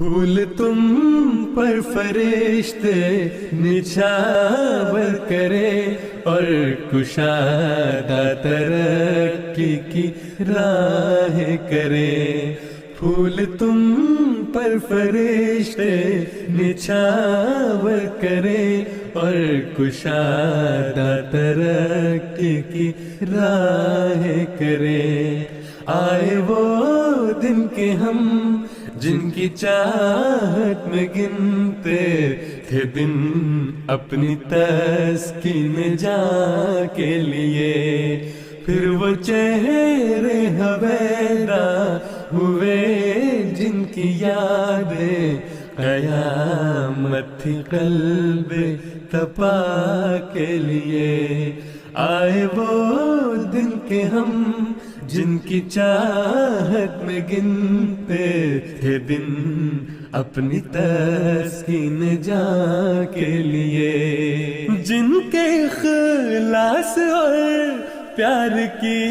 پھول تم پر فرشتے نچھاور کرے اور کشادہ ترقی کی راہ کرے۔ پھول تم پر فرشتے نچھاور کرے اور کشادہ ترقی کی راہ کرے۔ آئے وہ دن کے ہم جن کی چاہت میں گنتے تھے دن اپنی تسکین جا کے لیے، پھر وہ چہرے حویدہ ہوئے جن کی یادیں قیامت تھی قلب تپا کے لیے۔ آئے وہ دل کے ہم جن کی چاہت میں گنتے تھے دن، اپنی تسکین جا کے لیے۔ جن کے خلاص اور پیار کی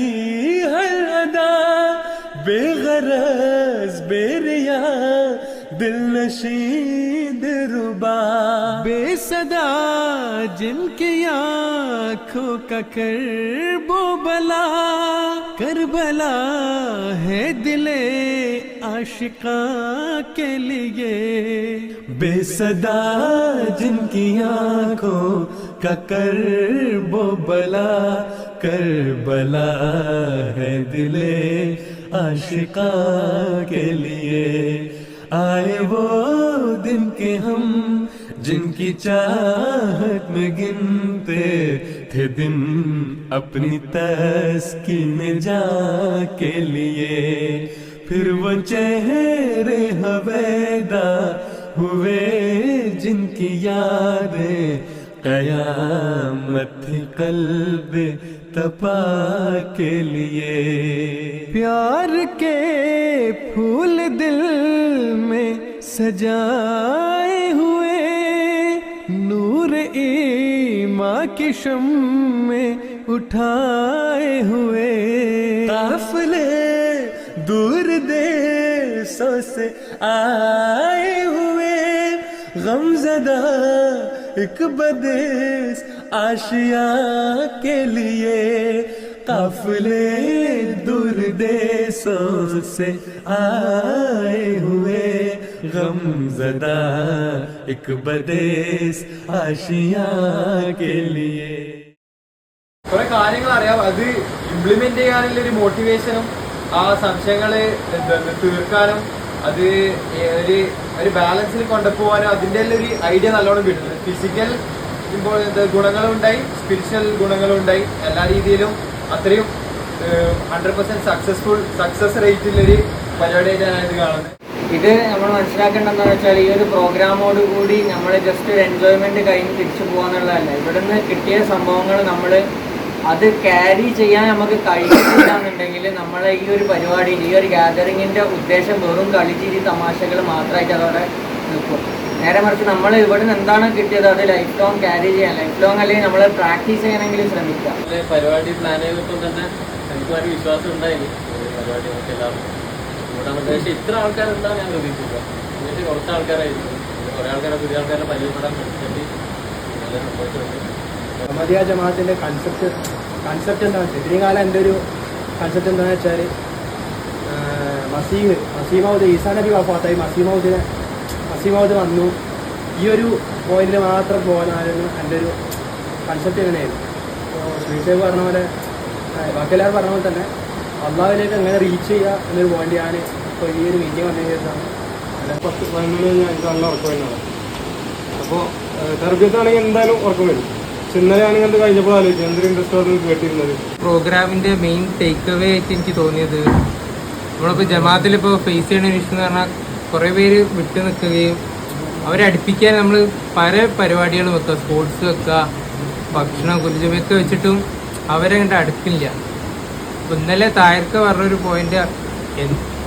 ہر ادا، بے غرض، بے ریا، دل نشید ربا۔ بے صدا جن کے یہاں آنکھوں کا کرب بلا، کربلا ہے دل عاشق کے لیے۔ بے صدا جن کی آنکھوں کا کرب بلا، کربلا ہے دل عاشق کے لیے۔ آئے وہ دن کے ہم جن کی چاہت میں گنتے تھے دن اپنی تسکین جا کے لیے، پھر وہ چہرے حویدہ ہوئے جن کی یادیں قیامت قلب تپا کے لیے۔ پیار کے پھول دل میں سجا ایما کی شم میں اٹھائے ہوئے۔ قافلے دور دیسوں سے آئے ہوئے۔ غم زدہ ایک بدیس آشیا کے لیے۔ قافلے دور دیسوں سے آئے ہوئے۔ गम जदा एक बदेस आशिया के लिए കുറെ കാര്യങ്ങൾ അറിയാം അത് ഇംപ്ലിമെന്റ് ചെയ്യാനുള്ള ഒരു മോട്ടിവേഷനും ആ സംശയങ്ങള് എന്താണ് തീർക്കാനും അത് ഒരു ഒരു ബാലൻസിൽ കൊണ്ടുപോകാനും അതിന്റെ എല്ലാം ഒരു ഐഡിയ നല്ലോണം കിട്ടുന്നത് ഫിസിക്കൽ ഇപ്പോൾ ഗുണങ്ങളും ഉണ്ടായി സ്പിരിച്വൽ ഗുണങ്ങളും ഉണ്ടായി എല്ലാ രീതിയിലും അത്രയും ഹൺഡ്രഡ് പെർസെന്റ് സക്സസ്ഫുൾ സക്സസ് റേറ്റിലൊരു പരിപാടിയായിട്ടാണ് ഇത് കാണുന്നത് ഇത് നമ്മൾ മനസ്സിലാക്കേണ്ടതെന്ന് വെച്ചാൽ ഈ ഒരു പ്രോഗ്രാമോട് കൂടി നമ്മൾ ജസ്റ്റ് ഒരു എൻജോയ്മെന്റ് കഴിഞ്ഞ് തിരിച്ചു പോകാന്നുള്ളതല്ല ഇവിടുന്ന് കിട്ടിയ സംഭവങ്ങൾ നമ്മൾ അത് ക്യാരി ചെയ്യാൻ നമുക്ക് കഴിയുന്നില്ല എന്നുണ്ടെങ്കിൽ നമ്മളെ ഈ ഒരു പരിപാടി ഈ ഒരു ഗ്യാതറിങ്ങിന്റെ ഉദ്ദേശം വെറും കളിച്ചിരി തമാശകൾ മാത്രമായിട്ട് അതവിടെ നിൽക്കും. നേരെ മറിച്ച് നമ്മൾ ഇവിടുന്ന് എന്താണ് കിട്ടിയത്? അത് ലൈഫ് ലോങ് ക്യാരി ചെയ്യാൻ ലൈഫ് ലോങ് അല്ലെങ്കിൽ നമ്മൾ പ്രാക്ടീസ് ചെയ്യാനെങ്കിലും ശ്രമിക്കുക പരിപാടി പ്ലാൻ ചെയ്തപ്പോൾ തന്നെ എനിക്ക് വിശ്വാസം ഉണ്ടായിരുന്നു പരിപാടി പക്ഷേ ഇത്ര ആൾക്കാരുണ്ടാവും ഞാൻ പ്രതീക്ഷിക്കുക എന്നിട്ട് കുറച്ച് ആൾക്കാരായിരുന്നു കുറേ ആൾക്കാരെ പുതിയ ആൾക്കാരെ പരിചയപ്പെടാൻ പറ്റി നല്ല സന്തോഷമുണ്ട് കൺസെപ്റ്റ് കൺസെപ്റ്റ് വെച്ചാൽ ഇത്രയും കാലം എന്റെ ഒരു കൺസെപ്റ്റ് എന്താണെന്ന് വെച്ചാൽ മസീഹ് മസീമൗദ് ഈസാ നബി വഫാത്തായി മസീമൗദിനെ മസീമൗദ് വന്നു. ഈ ഒരു പോയിന്റിൽ മാത്രം പോകാനായിരുന്നു എന്റെ ഒരു കൺസെപ്റ്റ് എങ്ങനെയായിരുന്നു? ശ്രീസേവ് പറഞ്ഞ പോലെ ബാക്കിയെല്ലാവരും പറഞ്ഞ പോലെ തന്നെ അള്ളാഹുവിലേക്ക് എങ്ങനെ റീച്ച് ചെയ്യുക എന്നൊരു പോയിന്റ് ഞാൻ ഇപ്പോൾ ഈ ഒരു മീറ്റിംഗ് വന്നതിന് അല്ല പത്ത് പതിനൊന്ന് എനിക്ക് നല്ല ഉറക്കം അപ്പോൾ തെർബിയത്താണെങ്കിൽ എന്തായാലും ഉറക്കം വരും. പ്രോഗ്രാമിന്റെ മെയിൻ ടേക്ക് അവേ ആയിട്ട് എനിക്ക് തോന്നിയത് നമ്മളിപ്പോൾ ജമാഅത്തിൽ ഇപ്പോൾ ഫേസ് ചെയ്യുന്ന ഒരു ഇഷ്യൂ എന്ന് പറഞ്ഞാൽ കുറേ പേര് വിട്ടു നിൽക്കുകയും അവരെ അടുപ്പിക്കാൻ നമ്മൾ പല പരിപാടികളും വെക്കുക സ്പോർട്സ് വെക്കുക ഭക്ഷണം കുരുജമൊക്കെ വെച്ചിട്ടും അവരെ കണ്ട് അപ്പോൾ ഇന്നലെ തായർക്ക് പറഞ്ഞൊരു പോയിന്റ്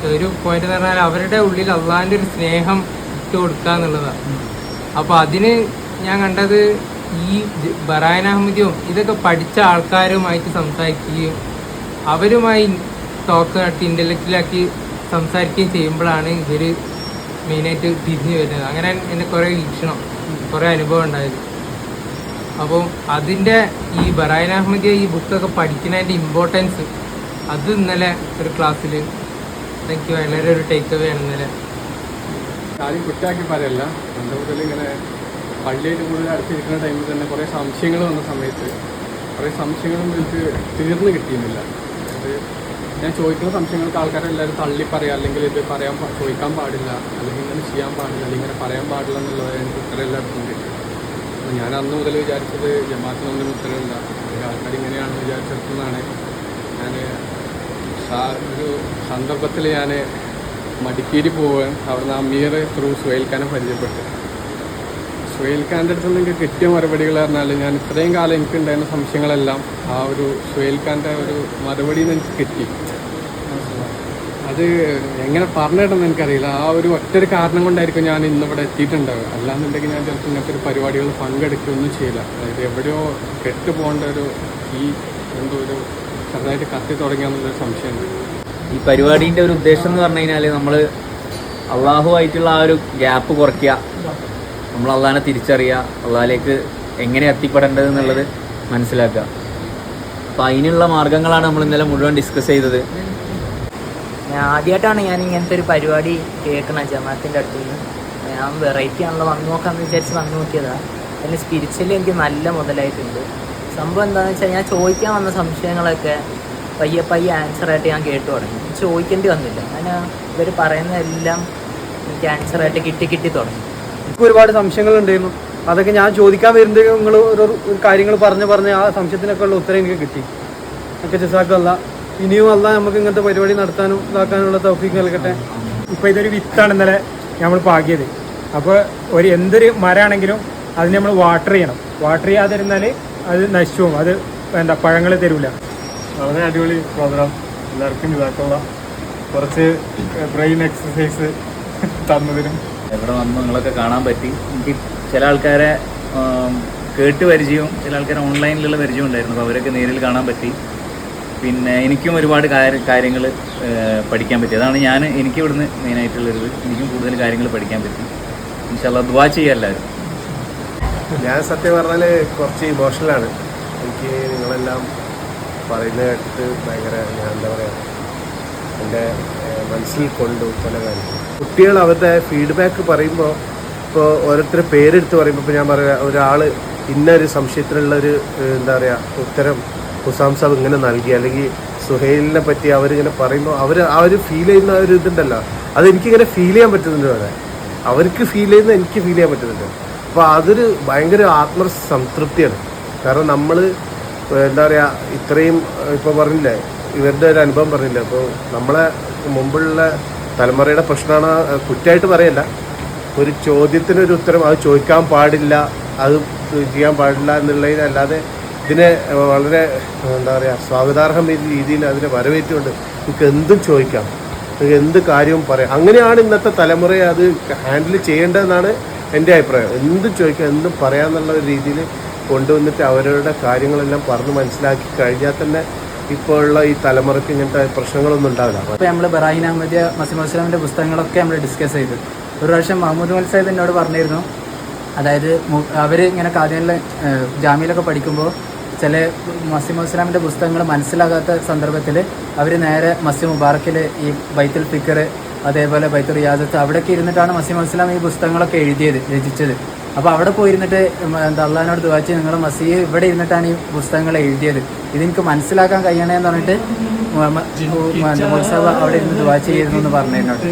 ഒരു പോയിന്റ് എന്ന് പറഞ്ഞാൽ അവരുടെ ഉള്ളിൽ അള്ളാഹിന്റെ ഒരു സ്നേഹം ഇട്ട് കൊടുക്കുക എന്നുള്ളതാണ് അപ്പോൾ അതിന് ഞാൻ കണ്ടത് ഈ ബറായൻ അഹമ്മദിയും ഇതൊക്കെ പഠിച്ച ആൾക്കാരുമായിട്ട് സംസാരിക്കുകയും അവരുമായി ടോക്ക് നടത്തി ഇന്റലക്റ്റിലാക്കി സംസാരിക്കുകയും ചെയ്യുമ്പോഴാണ് ഇവർ മെയിനായിട്ട് തിരിഞ്ഞു വരുന്നത്. അങ്ങനെ എന്റെ കുറേ വീക്ഷണം കുറേ അനുഭവം ഉണ്ടായത്. അപ്പം അതിന്റെ ഈ ബറായൻ അഹമ്മദിയ ഈ ബുക്കൊക്കെ പഠിക്കുന്നതിന്റെ ഇമ്പോർട്ടൻസ് അത് ഇന്നലെ ഒരു ക്ലാസ്സിൽ എനിക്ക് വളരെ ഒരു ടേക്ക് അവേ ആണ് ഇന്നലെ. ആരും കുറ്റാക്കി പറയല്ല. എന്റെ മുതൽ ഇങ്ങനെ പള്ളിയിൽ കൂടുതൽ അടുത്തിരിക്കുന്ന ടൈമിൽ തന്നെ കുറേ സംശയങ്ങൾ വന്ന സമയത്ത് കുറേ സംശയങ്ങളും എനിക്ക് തീർന്നു കിട്ടിയിരുന്നില്ല. അത് ഞാൻ ചോദിക്കുന്ന സംശയങ്ങൾക്ക് ആൾക്കാരെല്ലാവരും തള്ളി പറയാം അല്ലെങ്കിൽ ഇത് പറയാൻ ചോദിക്കാൻ പാടില്ല അല്ലെങ്കിൽ ഇങ്ങനെ ചെയ്യാൻ പാടില്ല അല്ലെങ്കിൽ ഇങ്ങനെ പറയാൻ പാടില്ല എന്നുള്ളത് എനിക്ക് ഉത്തരം എല്ലായിടത്തും കിട്ടി അപ്പോൾ ഞാൻ അന്ന് മുതൽ വിചാരിച്ചത് ജമാത്തിനൊന്നും അല്ലെങ്കിൽ ആൾക്കാർ ഇങ്ങനെയാണെന്ന് വിചാരിച്ചെടുക്കുന്നതാണ് ഞാൻ ഒരു സന്ദർഭത്തിൽ ഞാൻ മടിക്കേരി പോവുകയും അവിടുന്ന് അമീർ ത്രൂ സുഹേൽഖാനെ പരിചയപ്പെട്ടു. സുഹേൽഖാന്റെ അടുത്ത് നിന്ന് എനിക്ക് കിട്ടിയ മറുപടികൾ പറഞ്ഞാൽ ഞാൻ ഇത്രയും കാലം എനിക്കുണ്ടായിരുന്ന സംശയങ്ങളെല്ലാം ആ ഒരു സുഹേൽഖാന്റെ ഒരു മറുപടിയിൽ നിന്ന് എനിക്ക് കിട്ടി. അത് എങ്ങനെ പറഞ്ഞിട്ടെന്ന് എനിക്കറിയില്ല. ആ ഒരു ഒറ്റൊരു കാരണം കൊണ്ടായിരിക്കും ഞാൻ ഇന്നിവിടെ എത്തിയിട്ടുണ്ടാവുക. അല്ലാന്നുണ്ടെങ്കിൽ ഞാൻ ചിലപ്പോൾ ഇങ്ങനത്തെ ഒരു പരിപാടികൾ പങ്കെടുക്കുകയൊന്നും ചെയ്യില്ല. അതായത് എവിടെയോ കെട്ടുപോകേണ്ട ഒരു ഈ എന്തോ ഒരു ചെറുതായിട്ട് കത്തി തുടങ്ങിയാന്നുള്ള സംശയമുണ്ട് ഈ പരിപാടീന്റെ ഒരു ഉദ്ദേശം എന്ന് പറഞ്ഞു കഴിഞ്ഞാൽ നമ്മൾ അള്ളാഹുമായിട്ടുള്ള ആ ഒരു ഗ്യാപ്പ് കുറയ്ക്കുക. നമ്മൾ അള്ളാഹിനെ തിരിച്ചറിയുക അള്ളാഹിലേക്ക് എങ്ങനെ എത്തിപ്പെടേണ്ടത് എന്നുള്ളത് മനസ്സിലാക്കുക. അപ്പം അതിനുള്ള മാർഗങ്ങളാണ് നമ്മൾ ഇന്നലെ മുഴുവൻ ഡിസ്കസ് ചെയ്തത്. ഞാൻ ആദ്യമായിട്ടാണ് ഞാൻ ഇങ്ങനത്തെ ഒരു പരിപാടി കേൾക്കണ ജമാഅത്തിന്റെ അടുത്ത് നിന്ന്. ഞാൻ വെറൈറ്റി ആണല്ലോ വന്നു നോക്കാമെന്ന് വിചാരിച്ച് വന്നു നോക്കിയതാണ് അതിന് സ്പിരിച്വലി എനിക്ക് നല്ല മുതലായിട്ടുണ്ട്. സംഭവം എന്താണെന്ന് വെച്ചാൽ ഞാൻ ചോദിക്കാൻ വന്ന സംശയങ്ങളൊക്കെ പയ്യെ പയ്യെ ആൻസറായിട്ട് ഞാൻ കേട്ടു തുടങ്ങി. ചോദിക്കേണ്ടി വന്നില്ല. ഞാൻ ഇവർ പറയുന്നതെല്ലാം എനിക്ക് ആൻസറായിട്ട് കിട്ടി കിട്ടി തുടങ്ങി. എനിക്ക് ഒരുപാട് സംശയങ്ങൾ ഉണ്ടായിരുന്നു അതൊക്കെ ഞാൻ ചോദിക്കാൻ വരുന്നത് നിങ്ങൾ ഓരോ കാര്യങ്ങൾ പറഞ്ഞ് പറഞ്ഞ് ആ സംശയത്തിനൊക്കെ ഉള്ള ഉത്തരം എനിക്ക് കിട്ടി. ഒക്കെ ജസാക്കല്ല ഇനിയും അല്ല നമുക്ക് ഇങ്ങനത്തെ പരിപാടി നടത്താനും ഇതാക്കാനുള്ള തൗഫീക്ക് നൽകട്ടെ. ഇപ്പോൾ ഇതൊരു വിത്താണ് ഇന്നലെ നമ്മൾ പാകിയത്. അപ്പോൾ ഒരു എന്തൊരു മരമാണെങ്കിലും അതിന് നമ്മൾ വാട്ടർ ചെയ്യണം. വാട്ടർ ചെയ്യാതിരുന്നാൽ അത് നശിച്ചു പോകും അത് എന്താ പഴങ്ങൾ തരൂല. വളരെ അടിപൊളി പ്രോഗ്രാം എല്ലാവർക്കും ഇതാക്കുള്ള കുറച്ച് ബ്രെയിൻ എക്സസൈസ് തന്നതിനും. ഇവിടെ വന്ന് നിങ്ങളൊക്കെ കാണാൻ പറ്റി. എനിക്ക് ചില ആൾക്കാരെ കേട്ട് പരിചയവും ചില ആൾക്കാരെ ഓൺലൈനിലുള്ള പരിചയം ഉണ്ടായിരുന്നു. അപ്പോൾ അവരൊക്കെ നേരിൽ കാണാൻ പറ്റി. പിന്നെ എനിക്കും ഒരുപാട് കാര്യങ്ങൾ പഠിക്കാൻ പറ്റി. അതാണ് ഞാൻ എനിക്ക് ഇവിടുന്ന് മെയിനായിട്ടുള്ളൊരു എനിക്കും കൂടുതൽ കാര്യങ്ങൾ പഠിക്കാൻ പറ്റി. ഇൻഷാല്ല ദ്വാ ചെയ്യാം എല്ലാവരും. ഞാൻ സത്യം പറഞ്ഞാൽ കുറച്ച് ഇമോഷണലാണ് എനിക്ക് നിങ്ങളെല്ലാം പറയുന്നത് കേട്ടിട്ട് ഭയങ്കര ഞാൻ എന്താ പറയുക എന്റെ മനസ്സിൽ കൊണ്ടു പല കാര്യങ്ങൾ കുട്ടികൾ അവരുടെ ഫീഡ്ബാക്ക് പറയുമ്പോൾ ഇപ്പോൾ ഓരോരുത്തരും പേരെടുത്ത് പറയുമ്പോൾ ഇപ്പോൾ ഞാൻ പറയാം ഒരാൾ ഇന്ന ഒരു സംശയത്തിനുള്ള ഒരു എന്താ പറയുക ഉത്തരം ഹുസാം സാബ് ഇങ്ങനെ നൽകി. അല്ലെങ്കിൽ സുഹൈലിനെ പറ്റി അവരിങ്ങനെ പറയുമ്പോൾ അവർ ആ ഒരു ഫീൽ ചെയ്യുന്ന ഒരു ഇതുണ്ടല്ലോ. അത് എനിക്കിങ്ങനെ ഫീൽ ചെയ്യാൻ പറ്റുന്നുണ്ട് അവിടെ അവർക്ക് ഫീൽ ചെയ്യുന്ന എനിക്ക് ഫീൽ ചെയ്യാൻ പറ്റുന്നുണ്ട്. അപ്പോൾ അതൊരു ഭയങ്കര ആത്മസംതൃപ്തിയാണ്. കാരണം നമ്മൾ എന്താ പറയുക ഇത്രയും ഇപ്പോൾ പറഞ്ഞില്ലേ ഇവരുടെ ഒരു അനുഭവം പറഞ്ഞില്ല അപ്പോൾ നമ്മളെ മുമ്പുള്ള തലമുറയുടെ പ്രശ്നമാണ് കുറ്റമായിട്ട് പറയല്ല. ഒരു ചോദ്യത്തിനൊരു ഉത്തരം അത് ചോദിക്കാൻ പാടില്ല അത് ചെയ്യാൻ പാടില്ല എന്നുള്ളതിനല്ലാതെ ഇതിനെ വളരെ എന്താ പറയുക സ്വാഗതാർഹം രീതിയിൽ അതിനെ വരവേറ്റുകൊണ്ട് നിങ്ങൾക്ക് എന്തും ചോദിക്കാം നിങ്ങൾക്ക് എന്ത് കാര്യവും പറയാം. അങ്ങനെയാണ് ഇന്നത്തെ തലമുറയെ അത് ഹാൻഡിൽ ചെയ്യേണ്ടതെന്നാണ് എന്റെ അഭിപ്രായം. എന്ത് ചോദിക്കാം എന്തും പറയാമെന്നുള്ള രീതിയിൽ കൊണ്ടുവന്നിട്ട് അവരുടെ കാര്യങ്ങളെല്ലാം പറഞ്ഞ് മനസ്സിലാക്കി കഴിഞ്ഞാൽ തന്നെ ഇപ്പോഴുള്ള ഈ തലമുറയ്ക്ക് ഇങ്ങനത്തെ പ്രശ്നങ്ങളൊന്നും ഉണ്ടാവില്ല. അപ്പോൾ നമ്മൾ ബറായിൻ അഹമ്മദിയ മസീം വസ്ലാമിന്റെ പുസ്തകങ്ങളൊക്കെ നമ്മൾ ഡിസ്കസ് ചെയ്തു. ഒരു പ്രാവശ്യം മഹമ്മൂദ് മുൽ സാഹിബ് എന്നോട് പറഞ്ഞിരുന്നു. അതായത് അവർ ഇങ്ങനെ കാര്യങ്ങളിൽ ജാമ്യയിലൊക്കെ പഠിക്കുമ്പോൾ ചില മസീം വസ്ലാമിന്റെ പുസ്തകങ്ങൾ മനസ്സിലാകാത്ത സന്ദർഭത്തിൽ അവർ നേരെ മസീം മുബാറക്കിൽ ഈ ബൈത്തുൽ ഫിക്കർ അതേപോലെ ബൈത്തുൽ റിയാദത്ത് അവിടെയൊക്കെ ഇരുന്നിട്ടാണ് മസീം വസ്ലാം ഈ പുസ്തകങ്ങളൊക്കെ എഴുതിയത് രചിച്ചത് അപ്പോൾ അവിടെ പോയിരുന്നിട്ട് എന്താ അള്ളഹാനോട് ദുവാച്ച് നിങ്ങൾ മസീഹ് ഇവിടെ ഇരുന്നിട്ടാണ് ഈ പുസ്തകങ്ങൾ എഴുതിയത് ഇതെനിക്ക് മനസ്സിലാക്കാൻ കഴിയണേന്ന് പറഞ്ഞിട്ട് മുഹമ്മദ് സാഹിബ് അവിടെ ഇരുന്ന് ദുവാ ചെയ്യുന്നു എന്ന് പറഞ്ഞു എന്നോട്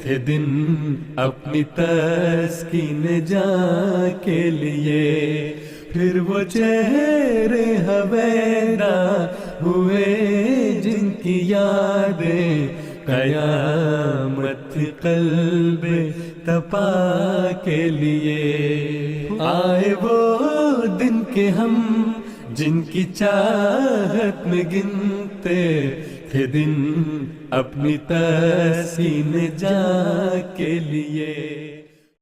थे दिन अपनी तस्कीन जा के लिए फिर वो चेहरे हवेदा हुए जिनकी यादें قیامت قلب تپا کے لیے۔ آئے وہ دن کے ہم جن کی چاہت میں گنتے تھے دن اپنی تحسین جا کے لیے۔